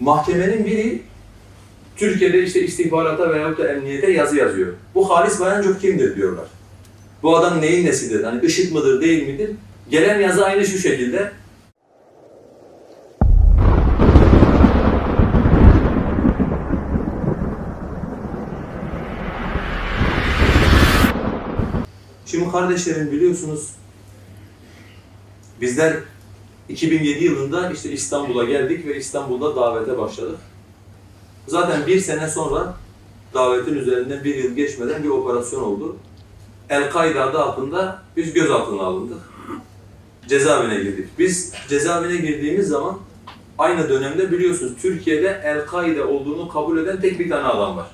Mahkemenin biri Türkiye'de işte istihbarata veyahut da emniyete yazı yazıyor. Bu Halis Bayancuk kimdir diyorlar. Bu adam neyin nesidir? Hani IŞİD mıdır değil midir? Gelen yazı aynı şu şekilde. Şimdi kardeşlerim biliyorsunuz bizler 2007 yılında işte İstanbul'a geldik ve İstanbul'da davete başladık. Zaten bir sene sonra davetin üzerinden bir yıl geçmeden bir operasyon oldu. El-Kaide adı altında biz gözaltına alındık. Cezaevine girdik. Biz cezaevine girdiğimiz zaman aynı dönemde biliyorsunuz Türkiye'de El-Kaide olduğunu kabul eden tek bir tane adam var.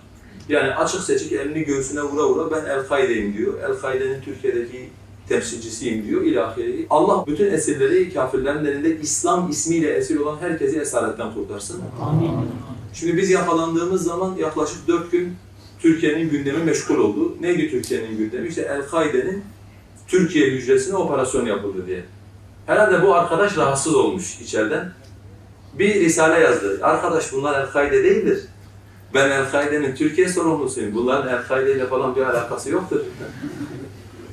Yani açık seçik elini göğsüne vura vura ben El-Kaide'yim diyor. El-Kaide'nin Türkiye'deki temsilcisiyim diyor ilahi. Allah bütün esirleri kafirlerin elinde İslam ismiyle esir olan herkesi esaretten kurtarsın. Amin. Şimdi biz yakalandığımız zaman yaklaşık dört gün Türkiye'nin gündemi meşgul oldu. Neydi Türkiye'nin gündemi? İşte El-Kaide'nin Türkiye hücresine operasyon yapıldı diye. Herhalde bu arkadaş rahatsız olmuş içeriden. Bir risale yazdı. Arkadaş bunlar El-Kaide değildir. Ben El-Kaide'nin Türkiye sorumlusuyum. Bunların El-Kaide ile falan bir alakası yoktur.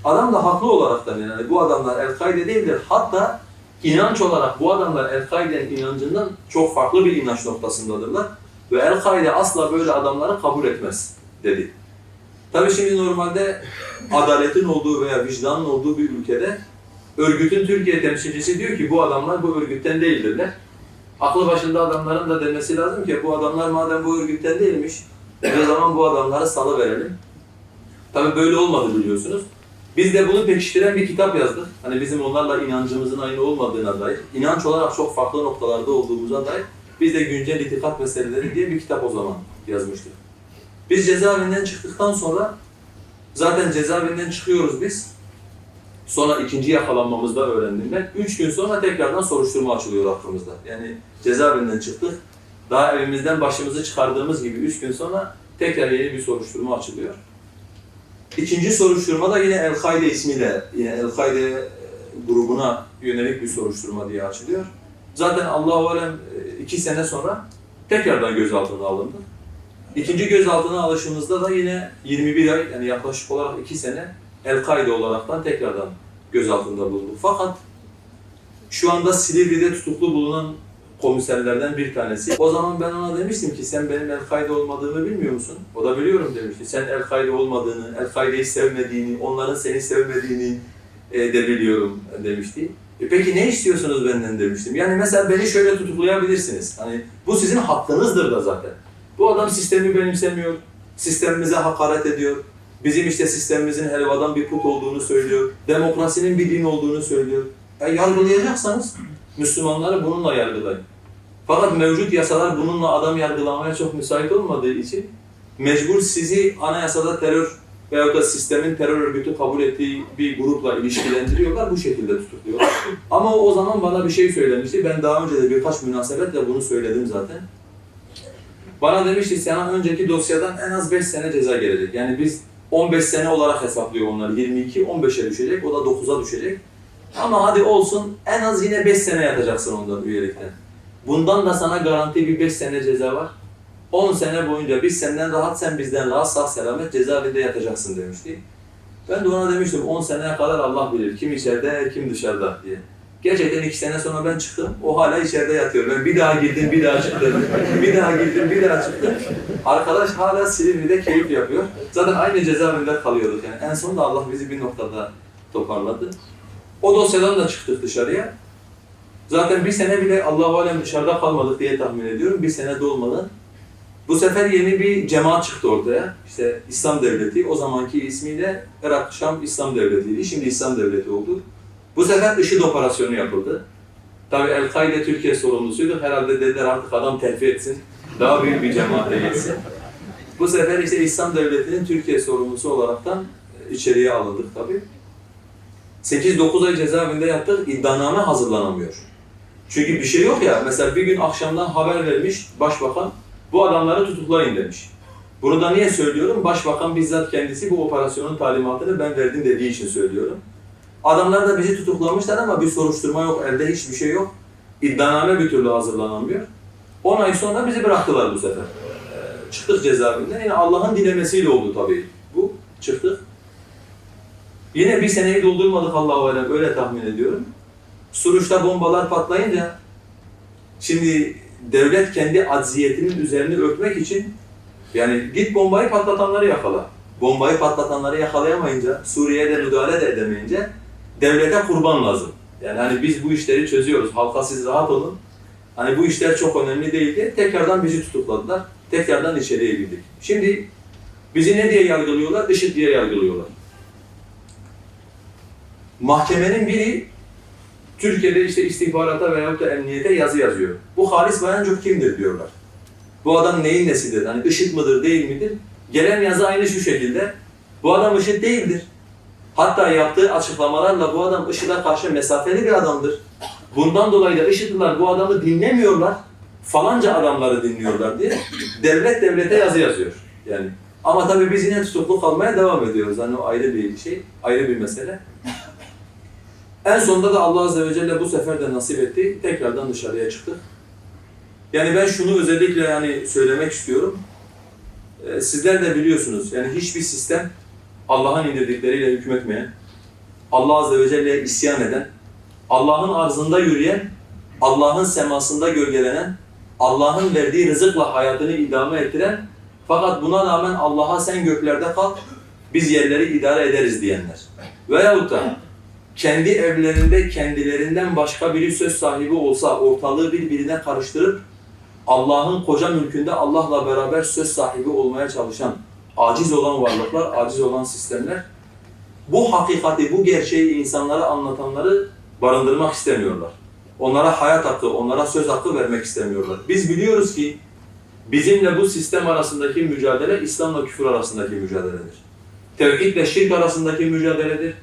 Adam da haklı olaraktan yani bu adamlar El-Kaide değildir. Hatta inanç olarak bu adamlar El-Kaide'nin inancından çok farklı bir inanç noktasındadırlar. Ve El-Kaide asla böyle adamları kabul etmez dedi. Tabii şimdi normalde adaletin olduğu veya vicdanın olduğu bir ülkede örgütün Türkiye temsilcisi diyor ki bu adamlar bu örgütten değildirler. Aklı başında adamların da demesi lazım ki bu adamlar madem bu örgütten değilmiş o zaman bu adamları salıverelim. Tabii böyle olmadı biliyorsunuz. Biz de bunu pekiştiren bir kitap yazdık. Hani bizim onlarla inancımızın aynı olmadığına dair, inanç olarak çok farklı noktalarda olduğumuza dair biz de güncel itikat meseleleri diye bir kitap o zaman yazmıştık. Biz cezaevinden çıktıktan sonra zaten cezaevinden çıkıyoruz biz. Sonra ikinci yakalanmamızda öğrendim ben. Üç gün sonra tekrardan soruşturma açılıyor hakkımızda. Yani cezaevinden çıktık. Daha evimizden başımızı çıkardığımız gibi üç gün sonra tekrar yeni bir soruşturma açılıyor. İkinci soruşturma da yine El-Kaide ismiyle, yine El-Kaide e, grubuna yönelik bir soruşturma diye açılıyor. Zaten Allah-u Alem e, iki sene sonra tekrardan gözaltına alındı. İkinci gözaltına alışımızda da yine 21 ay, yani yaklaşık olarak iki sene El-Kaide olaraktan tekrardan gözaltında bulunduk. Fakat şu anda Silivri'de tutuklu bulunan komiserlerden bir tanesi. O zaman ben ona demiştim ki sen benim El-Kaide olmadığımı bilmiyor musun? O da biliyorum demişti. Sen El-Kaide olmadığını, El-Kaide'yi sevmediğini, onların seni sevmediğini e, de biliyorum demişti. E peki ne istiyorsunuz benden demiştim. Yani mesela beni şöyle tutuklayabilirsiniz. Hani bu sizin hakkınızdır da zaten. Bu adam sistemi benimsemiyor, sistemimize hakaret ediyor. Bizim işte sistemimizin helvadan bir put olduğunu söylüyor. Demokrasinin bir din olduğunu söylüyor. Ya yargılayacaksanız Müslümanları bununla yargılayın. Fakat mevcut yasalar bununla adam yargılamaya çok müsait olmadığı için mecbur sizi anayasada terör veyahut da sistemin terör örgütü kabul ettiği bir grupla ilişkilendiriyorlar, bu şekilde tutukluyorlar. Ama o zaman bana bir şey söylemişti. Ben daha önce de birkaç münasebetle bunu söyledim zaten. Bana demişti sana önceki dosyadan en az 5 sene ceza gelecek. Yani biz 15 sene olarak hesaplıyor onlar. 22, 15'e düşecek, o da 9'a düşecek. Ama hadi olsun en az yine 5 sene yatacaksın ondan üyelikten. Bundan da sana garanti bir 5 sene ceza var. 10 sene boyunca biz senden rahat, sen bizden rahat, sağ selamet cezaevinde yatacaksın demişti. Ben de ona demiştim 10 seneye kadar Allah bilir kim içeride kim dışarıda diye. Gerçekten iki sene sonra ben çıktım. O hala içeride yatıyor. Ben bir daha girdim, bir daha çıktım. bir daha girdim, bir daha çıktım. Arkadaş hala Silivri'de keyif yapıyor. Zaten aynı cezaevinde kalıyorduk yani. En sonunda Allah bizi bir noktada toparladı. O dosyadan da çıktık dışarıya. Zaten bir sene bile Allah-u Alem dışarıda kalmadık diye tahmin ediyorum. Bir sene dolmadan. Bu sefer yeni bir cemaat çıktı ortaya. İşte İslam Devleti, o zamanki ismiyle Irak Şam İslam Devleti'ydi. Şimdi İslam Devleti oldu. Bu sefer IŞİD operasyonu yapıldı. Tabi El-Kaide Türkiye sorumlusuydu. Herhalde dediler artık adam terfi etsin. Daha büyük bir cemaate geçsin. Bu sefer işte İslam Devleti'nin Türkiye sorumlusu olaraktan içeriye alındık tabi. 8-9 ay cezaevinde yattık, iddianame hazırlanamıyor. Çünkü bir şey yok ya, mesela bir gün akşamdan haber vermiş başbakan, bu adamları tutuklayın demiş. Bunu da niye söylüyorum? Başbakan bizzat kendisi bu operasyonun talimatını ben verdim dediği için söylüyorum. Adamlar da bizi tutuklamışlar ama bir soruşturma yok, elde hiçbir şey yok. İddianame bir türlü hazırlanamıyor. 10 ay sonra bizi bıraktılar bu sefer. Çıktık cezaevinden. Yine Allah'ın dilemesiyle oldu tabii bu. Çıktık. Yine bir seneyi doldurmadık Allah'u alem öyle tahmin ediyorum. Suruç'ta bombalar patlayınca şimdi devlet kendi acziyetinin üzerini örtmek için yani git bombayı patlatanları yakala. Bombayı patlatanları yakalayamayınca, Suriye'de müdahale de edemeyince devlete kurban lazım. Yani hani biz bu işleri çözüyoruz, halka siz rahat olun. Hani bu işler çok önemli değil diye tekrardan bizi tutukladılar. Tekrardan içeriye girdik. Şimdi bizi ne diye yargılıyorlar? IŞİD diye yargılıyorlar. Mahkemenin biri Türkiye'de işte istihbarata veyahut da emniyete yazı yazıyor. Bu Halis Bayancuk kimdir diyorlar. Bu adam neyin nesidir? Hani IŞİD mıdır değil midir? Gelen yazı aynı şu şekilde. Bu adam IŞİD değildir. Hatta yaptığı açıklamalarla bu adam IŞİD'e karşı mesafeli bir adamdır. Bundan dolayı da IŞİD'liler bu adamı dinlemiyorlar. Falanca adamları dinliyorlar diye devlet devlete yazı yazıyor. Yani ama tabii biz yine tutuklu kalmaya devam ediyoruz. Hani o ayrı bir şey, ayrı bir mesele. En sonunda da Allah Azze ve Celle bu sefer de nasip etti. Tekrardan dışarıya çıktık. Yani ben şunu özellikle yani söylemek istiyorum. Ee, sizler de biliyorsunuz yani hiçbir sistem Allah'ın indirdikleriyle hükmetmeyen, Allah Azze ve Celle'ye isyan eden, Allah'ın arzında yürüyen, Allah'ın semasında gölgelenen, Allah'ın verdiği rızıkla hayatını idame ettiren fakat buna rağmen Allah'a sen göklerde kal, biz yerleri idare ederiz diyenler. Veyahut da kendi evlerinde kendilerinden başka biri söz sahibi olsa ortalığı birbirine karıştırıp Allah'ın koca mülkünde Allah'la beraber söz sahibi olmaya çalışan, aciz olan varlıklar, aciz olan sistemler bu hakikati, bu gerçeği insanlara anlatanları barındırmak istemiyorlar. Onlara hayat hakkı, onlara söz hakkı vermek istemiyorlar. Biz biliyoruz ki bizimle bu sistem arasındaki mücadele İslam'la küfür arasındaki mücadeledir. Tevhid ile şirk arasındaki mücadeledir.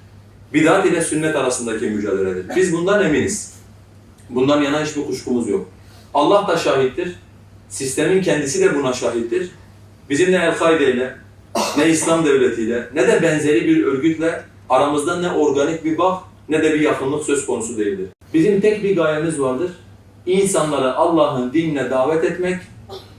Bidat ile sünnet arasındaki mücadeledir. Biz bundan eminiz. Bundan yana hiçbir kuşkumuz yok. Allah da şahittir. Sistemin kendisi de buna şahittir. Bizim ne El-Kaide ile, ne İslam devletiyle, ne de benzeri bir örgütle aramızda ne organik bir bağ, ne de bir yakınlık söz konusu değildir. Bizim tek bir gayemiz vardır. İnsanları Allah'ın dinine davet etmek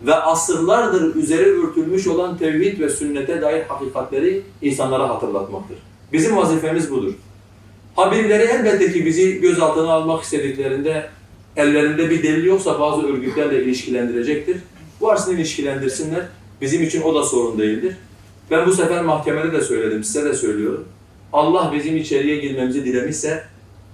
ve asırlardır üzeri örtülmüş olan tevhid ve sünnete dair hakikatleri insanlara hatırlatmaktır. Bizim vazifemiz budur. Ha birileri elbette ki bizi gözaltına almak istediklerinde ellerinde bir delil yoksa bazı örgütlerle ilişkilendirecektir. Varsın ilişkilendirsinler. Bizim için o da sorun değildir. Ben bu sefer mahkemede de söyledim, size de söylüyorum. Allah bizim içeriye girmemizi dilemişse,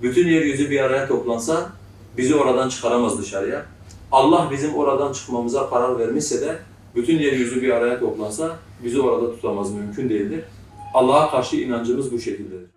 bütün yeryüzü bir araya toplansa bizi oradan çıkaramaz dışarıya. Allah bizim oradan çıkmamıza karar vermişse de bütün yeryüzü bir araya toplansa bizi orada tutamaz, mümkün değildir. Allah'a karşı inancımız bu şekildedir.